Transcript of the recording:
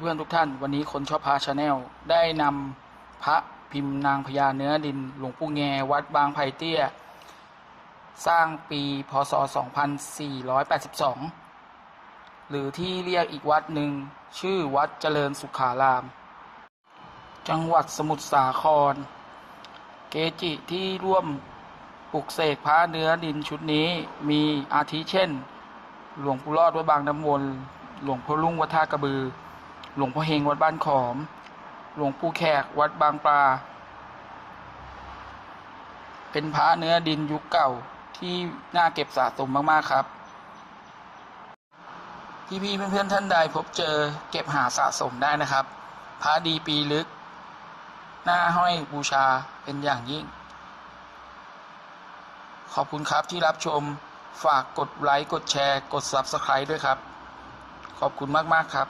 พื่อนทุกท่าน วันนี้คนชอบพระชาแนลได้นำพระพิมพ์นางพญาเนื้อดิน หลวงปู่แงวัดบางไผ่เตี้ย สร้างปีพศ 2482 หรือที่เรียกอีกวัดหนึ่ง ชื่อวัดเจริญสุขาราม จังหวัดสมุทรสาคร เกจิที่ร่วมปลุกเสกพระเนื้อดินชุดนี้มีอาทิเช่น หลวงปู่รอดวัดบางน้ำวนหลวงพ่อลุงวัดท่ากระบือ หลวงพ่อเฮงวัดบ้านขอม หลวงปู่แขกวัดบางปลา เป็นพระเนื้อดินยุคเก่าที่น่าเก็บสะสมมากๆครับ พี่ๆเพื่อนๆท่านใดพบเจอเก็บหาสะสมได้นะครับ พระดีปีลึก หน้าห้อยบูชาเป็นอย่างยิ่ง ขอบคุณครับที่รับชมฝากกดไลค์ กดแชร์ กด Subscribe ด้วยครับ ขอบคุณมาก ๆ ครับ